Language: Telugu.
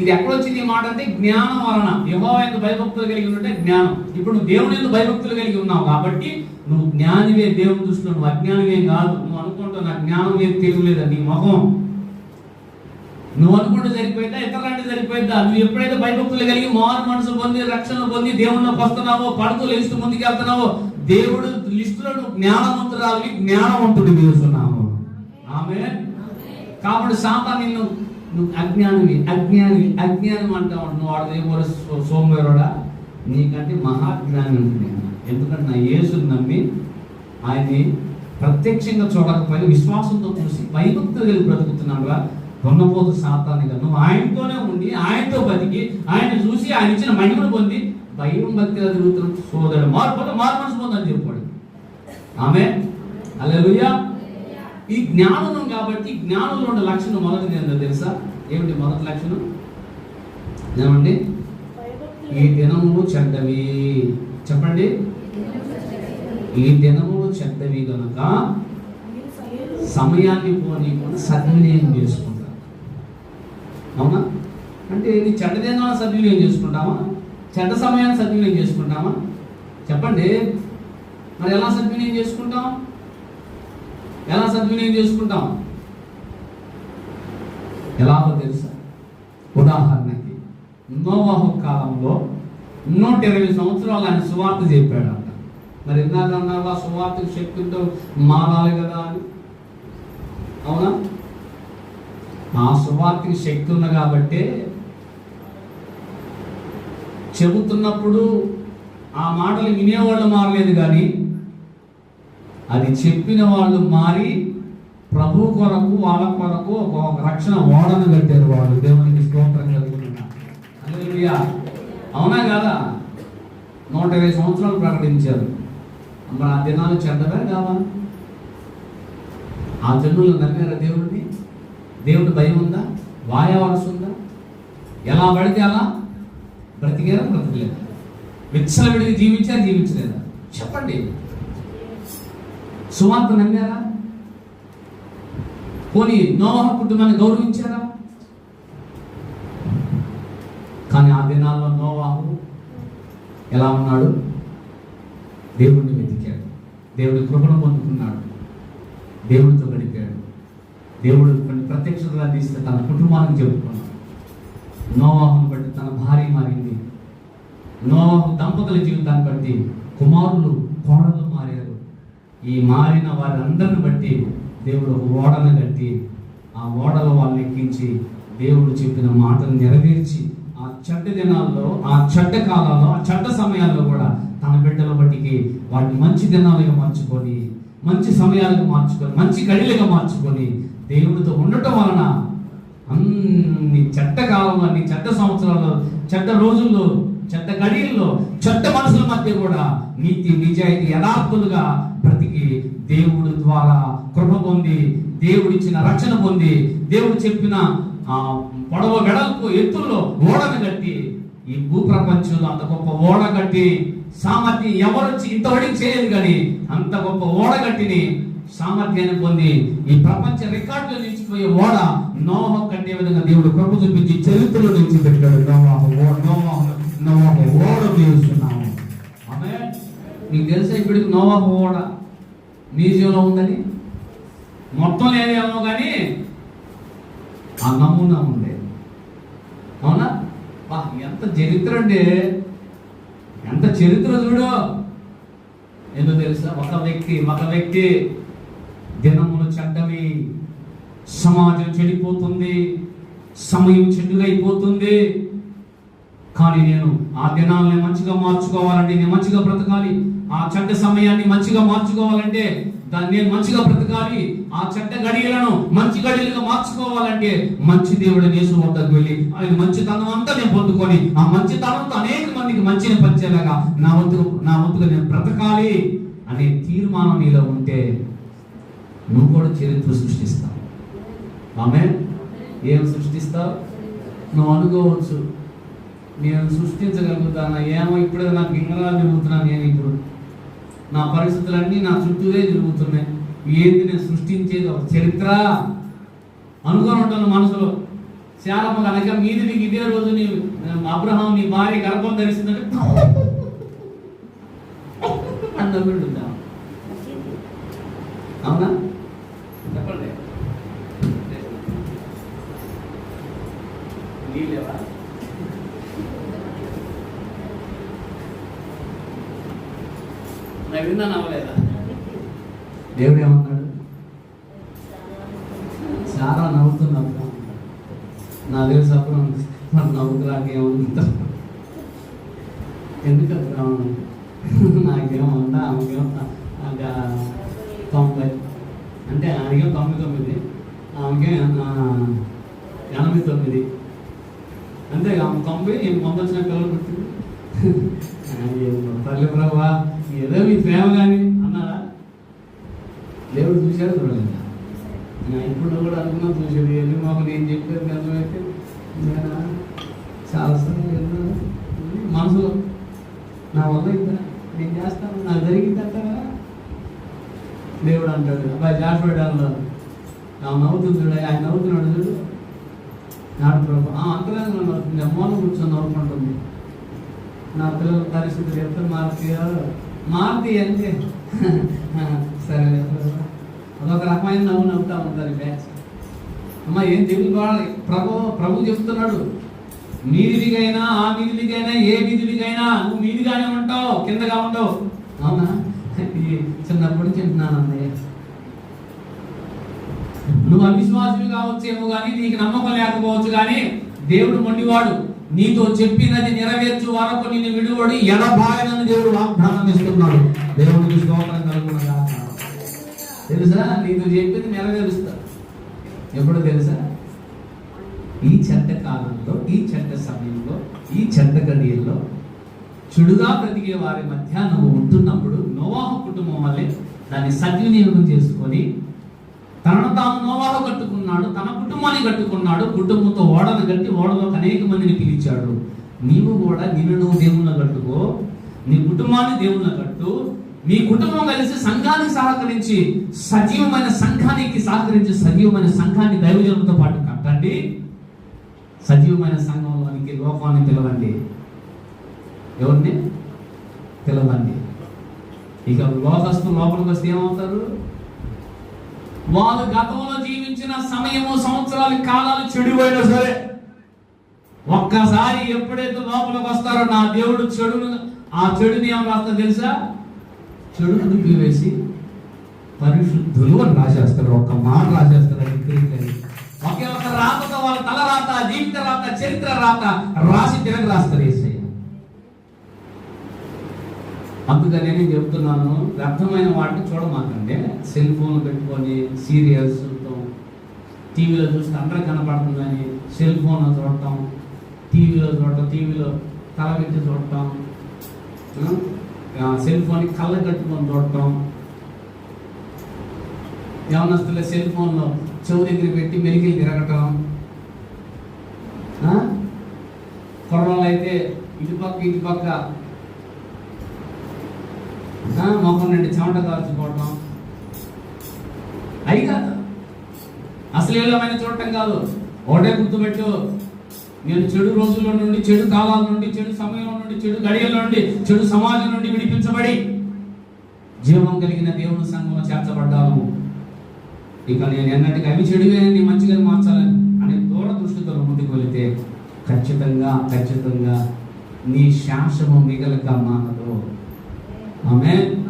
ఇది ఎక్కడొచ్చింది ఈ మాట అంటే జ్ఞానం వలన. యహో ఎందు భయభక్తులు కలిగి ఉంటే జ్ఞానం. ఇప్పుడు నువ్వు దేవుని ఎందు భయభక్తులు కలిగి ఉన్నావు కాబట్టి నువ్వు జ్ఞానివే దేవుని దృష్టిలో నువ్వు అజ్ఞానివే కాదు. నువ్వు అనుకుంటున్న నా జ్ఞానం లేదు తెలియలేదా నీ మొహం. నువ్వు అనుకుంటే సరిపోయిందా ఇతరులంటే సరిపోయిందా నువ్వు ఎప్పుడైతే భయభక్తులు కలిగి మారు మనసు పొంది రక్షణ పొంది దేవుళ్ళకి వస్తున్నావో పడుతూ లేస్తూ ముందుకు వెళ్తున్నావో దేవుడు లిస్టులో నువ్వు జ్ఞానవంతురాలి జ్ఞానవంతుడు వేస్తున్నావు ఆమె కాబట్టి సాతా నిన్ను నువ్వు అజ్ఞానివి అజ్ఞానివి అజ్ఞానం అంటావు నువ్వు వాడదేమో సోమవారుడా? నీకంటే మహాజ్ఞాని ఉంటుంది ఎందుకంటే నా యేసుని నమ్మి ఆయన్ని ప్రత్యక్షంగా చూడకపోయినా విశ్వాసంతో చూసి భయభక్తులు బ్రతుకుతున్నాడుగా దొన్నపోతు సాతానిగా నువ్వు ఆయనతోనే ఉండి ఆయనతో బతికి ఆయన చూసి ఆయన ఇచ్చిన మహిమను పొంది భయం భక్తిగా తిరుగుతున్న సోదరుడు మార్పు మార్పు పొందని చెప్పాడు ఆమె అలా ఈ జ్ఞానం కాబట్టి జ్ఞానంలో ఉన్న లక్షణం మొదటిది ఏంటో తెలుసా? ఏమిటి మొదటి లక్షణం? ఏమండి? ఈ దినములు చెడ్డవి. చెప్పండి. ఈ దినములు చెడ్డవి కనుక సమయాన్ని పోనీ సద్వినియోగం చేసుకుంటారు. అవునా? అంటే ఇది చెడ్డ దినాలను సద్వినియోగం చేసుకుంటామా? చెడ్డ సమయాన్ని సద్వినియోగం చేసుకుంటామా? చెప్పండి. మరి ఎలా సద్వినియోగం చేసుకుంటాం? ఎలా సద్వినియోగం చేసుకుంటాం? ఎలాగో తెలుసా? ఉదాహరణకి నోవాహు కాలంలో నూట ఇరవై సంవత్సరాలు ఆయన సువార్త చెప్పాడంట. మరి ఇందాక అన్నావా సువార్తకు శక్తితో మారాలి కదా అని. అవునా? ఆ సువార్తకి శక్తి ఉంది కాబట్టే చెబుతున్నప్పుడు ఆ మాటలు వినేవాళ్ళు మారలేదు కానీ అది చెప్పిన వాళ్ళు మారి ప్రభు కొరకు వాళ్ళ కొరకు ఒక రక్షణ ఓడను కట్టారు వాళ్ళు. దేవునికి స్తోత్రం కలుగుతున్నా అవునా కదా? నూట ఇరవై సంవత్సరాలు ప్రకటించారు. మరి ఆ దినాలు చెడ్డవే కావా? ఆ జనులు నమ్మారా దేవుడిని దేవుడి భయం ఉందా? వాయవలసి ఉందా? ఎలా పడితే అలా బ్రతికేరా బ్రతకలేదా? విచ్చల విడిగి జీవించారా జీవించలేదా? చెప్పండి. సువార్త నమ్మారా? పోనీ నోవాహ కుటుంబాన్ని గౌరవించారా? కానీ ఆ దినాల్లో నోవాహు ఎలా ఉన్నాడు? దేవుణ్ణి వెతికాడు. దేవుడి కృపను పొందుకున్నాడు. దేవుడితో గడిపాడు. దేవుడు కొన్ని ప్రత్యక్షతలు తీస్తే తన కుటుంబానికి చెప్పుకున్నాడు. నోవాహును బట్టి తన భార్య మారింది. నోవాహు దంపతుల జీవితాన్ని బట్టి కుమారులు కోడలు ఈ మారిన వారందరిని బట్టి దేవుడు ఒక ఓడను కట్టి ఆ ఓడలో వాళ్ళు ఎక్కించి దేవుడు చెప్పిన మాటను నెరవేర్చి ఆ చెడ్డ దినాల్లో ఆ చెడ్డ కాలాల్లో ఆ చెడ్డ సమయాల్లో కూడా తన బిడ్డల బట్టికి వాటిని మంచి దినాలుగా మార్చుకొని మంచి సమయాలుగా మార్చుకొని మంచి గడిలుగా మార్చుకొని దేవుడితో ఉండటం వలన అన్ని చెడ్డ కాలంలో అన్ని చెడ్డ సంవత్సరాల్లో చెడ్డ రోజుల్లో చెడ్డ గడియల్లో చెడ్డ మనుషుల మధ్య కూడా నీతి నిజాయితీ యథార్థులుగా బ్రతికి దేవుడి ద్వారా కృప పొంది దేవుడిచ్చిన రక్షణ పొంది దేవుడు చెప్పిన ఆ పొడవ వెడల్పు ఎత్తుల్లో ఓడను కట్టి ఈ భూప్రపంచంలో అంత గొప్ప ఓడ కట్టి సామర్థ్యం ఎవరొచ్చి ఇంతవరకు చేయలేదు కానీ అంత గొప్ప ఓడ కట్టిని సామర్థ్యాన్ని పొంది ఈ ప్రపంచ రికార్డులో నిలిచిపోయే ఓడ నోహ కట్టే విధంగా దేవుడు కృప చూపించి చరిత్రలో నిలిచి పెట్టాడు నోవాహ ఓ- నోవాహ ఓడ వేస్తున్నాము ఆమె మీకు తెలుసా ఇప్పటికి నోవాహు కూడా మ్యూజియంలో ఉందని? మొత్తం లేదేమో కానీ ఆ నమూనా ఉంది. అవునా? వా, ఎంత చరిత్ర అంటే ఎంత చరిత్ర చూడు. ఎందుకు తెలుసా? ఒక వ్యక్తి ఒక వ్యక్తి దినములు చెడ్డవి. సమాజం చెడిపోతుంది. సమయం చెడుగైపోతుంది. కానీ నేను ఆ దినాలని మంచిగా మార్చుకోవాలంటే నేను మంచిగా బ్రతకాలి. ఆ చెడ్డ సమయాన్ని మంచిగా మార్చుకోవాలంటే దాన్ని నేను మంచిగా బ్రతకాలి. ఆ చెడ్డ గడియలను మంచి గడియలుగా మార్చుకోవాలంటే మంచి దేవుడు నేసు వద్దకు వెళ్ళి ఆయన మంచితనం అంతా నేను పొందుకొని ఆ మంచితనంతో అనేక మందికి మంచిని పంచేలాగా నా వంతు నా వంతుగా నేను బ్రతకాలి అనే తీర్మానం నీలో ఉంటే నువ్వు కూడా చరిత్ర సృష్టిస్తావు. ఆమె ఏం సృష్టిస్తావు? నువ్వు అనుకోవచ్చు. నేను సృష్టించగలుగుతాను? ఏమో ఇప్పుడే నాకు ఇంకా తిరుగుతున్నాను నేను ఇప్పుడు. నా పరిస్థితులన్నీ నా చుట్టూరే తిరుగుతున్నాయి. ఏంది నేను సృష్టించేది? ఒక చరిత్ర. అనుకొని ఉంటాను మనసులో. శారమ్మ కనుక మీది నీకు ఇదే రోజు నీ అబ్రహాం నీ భార్య గర్భం ధరిస్తుందంటే అందరుందా అవునా? నేను నవ్వలేదా? అవ్వలేదా దేవుడు ఏమన్నాడు? చాలా నవ్వుతున్నాడు నా తెలుసు అప్పుడు మరి నవ్వుకురాక ఏమన్నా ఎందుకు అప్పుడు నాకేమన్నా ఆమెకేమో తొంభై. అంటే ఆయనకేమో తొంభై తొమ్మిది? ఆమెకే ఎనభై తొమ్మిది. అంతే ఆమె తొంభై ఏం పొందొచ్చిన పిల్లలు పుట్టింది. తల్లి ప్రభా. ఏదో మీ ప్రేమ కానీ అన్నారా? దేవుడు చూశాడు చూడలేదు నేను ఇప్పుడు కూడా అనుకున్నా చూసాడు ఎన్ని మాకు నేను చెప్పాను అర్థమైతే నేను చాలా మనసులో నా వల్ల ఇంత నేను చేస్తాను నాకు జరిగింది అంటారా? దేవుడు అంటాడు అబ్బాయి జాషువాడాల్లో నా నవ్వుతుంది ఆయన నవ్వుతున్నాడు చూడు. నాడు ప్రభు ఆ నవ్వుతుంది. మూల కూర్చొని నవ్వుకుంటుంది. నా పిల్లల పరిస్థితులు ఎప్పుడు మారుతాయో మారుతి అంటే? సరే అదొక రకమైన నవ్వు నవ్వుతా ఉంటారు బ్యాచ్. అమ్మ ఏం దేవుడు కావాలి ప్రభు ప్రభు చెప్తున్నాడు మీదిలిగైనా ఆ విధులకైనా ఏ విధులకైనా నువ్వు మీదిగానే ఉంటావు కిందగా ఉండవు. అవునా? ఇది చెప్తున్నాను అన్నయ్య. నువ్వు అవిశ్వాసులు కావచ్చేమో కానీ నీకు నమ్మకం లేకపోవచ్చు కానీ దేవుడు మొండివాడు. నీతో చెప్పినది నెరవేర్చు వరకు నిన్ను విడువడి ఎడబాయనని దేవుడు వాగ్దానం ఇస్తున్నాడు దేవుడికి స్తోత్రం కలుగునగా. తెలుసా? నీతో చెప్పింది నెరవేరుస్తాడు ఎప్పుడు తెలుసా? ఈ చెడ్డ కాలంలో ఈ చెడ్డ సమయంలో ఈ చెడ్డ గడియల్లో చెడుగా బ్రతికే వారి మధ్య నువ్వు ఉంటున్నప్పుడు నోవాహ కుటుంబం వల్లే దాన్ని సద్వినియోగం చేసుకొని తనను తాను నోవాహ కట్టుకున్నాడు తన కుటుంబాన్ని కట్టుకున్నాడు కుటుంబంతో ఓడను కట్టి ఓడలో అనేక మందిని పిలిచాడు. నీవు కూడా నిన్ను నువ్వు దేవుళ్ళ కట్టుకో నీ కుటుంబాన్ని దేవుళ్ళ కట్టు నీ కుటుంబం కలిసి సంఘానికి సహకరించి సజీవమైన సంఘానికి సహకరించి సజీవమైన సంఘాన్ని దైవజనంతో పాటు కట్టండి. సజీవమైన సంఘంలోనికి లోకాన్ని పిలవండి. ఎవరిని? పిలవండి. ఇక లోకస్తు లోపలికి వస్తే ఏమవుతారు? వాళ్ళు గతంలో జీవించిన సమయము సంవత్సరాల కాలాలు చెడిపోయినా సరే ఒక్కసారి ఎప్పుడైతే లోపలికి వస్తారో నా దేవుడు చెడును ఆ చెడుని ఏం రాస్తా తెలుసా? చెడును దుబ్బివేసి పరిశుద్ధులు అని రాసేస్తారు ఒక్క మాట రాసేస్తారు ఒకే ఒక రాతతో వాళ్ళ తల రాత జీవిత రాత చరిత్ర రాత రాసి తిరగ రాస్తారు అందుకని నేను చెప్తున్నాను వ్యర్థమైన వాటిని చూడమాకండి. సెల్ ఫోన్లు పెట్టుకొని సీరియల్స్ చూడటం టీవీలో చూస్తే అందరూ కనపడుతుందని సెల్ ఫోన్లో చూడటం టీవీలో చూడటం టీవీలో తల పెట్టి చూడటం సెల్ ఫోన్ కళ్ళ కట్టుకొని చూడటం. యవనస్తుల సెల్ ఫోన్లో చెవు దగ్గర పెట్టి మెలిగిలు తిరగటం. కుర్రలు అయితే ఇటు పక్క ఇటు పక్క మొహం నుండి చెమట కాల్చుకోవటం అయి కాదు. అశ్లీలమైన చూడటం కాదు. ఒకటే గుర్తుపెట్టు. నేను చెడు రోజుల నుండి చెడు కాలాల నుండి చెడు సమయం నుండి చెడు గడియల నుండి చెడు సమాజం నుండి విడిపించబడి జీవం కలిగిన దేవుని సంఘంలో చేర్చబడ్డాను. ఇక నేను ఎన్నటికి అవి చెడువే నీ మంచిగా మార్చాలని అనే దూరదృష్టితో ముందుకు వెళితే ఖచ్చితంగా ఖచ్చితంగా నీ శాసము మిగలక మానదు. Amen.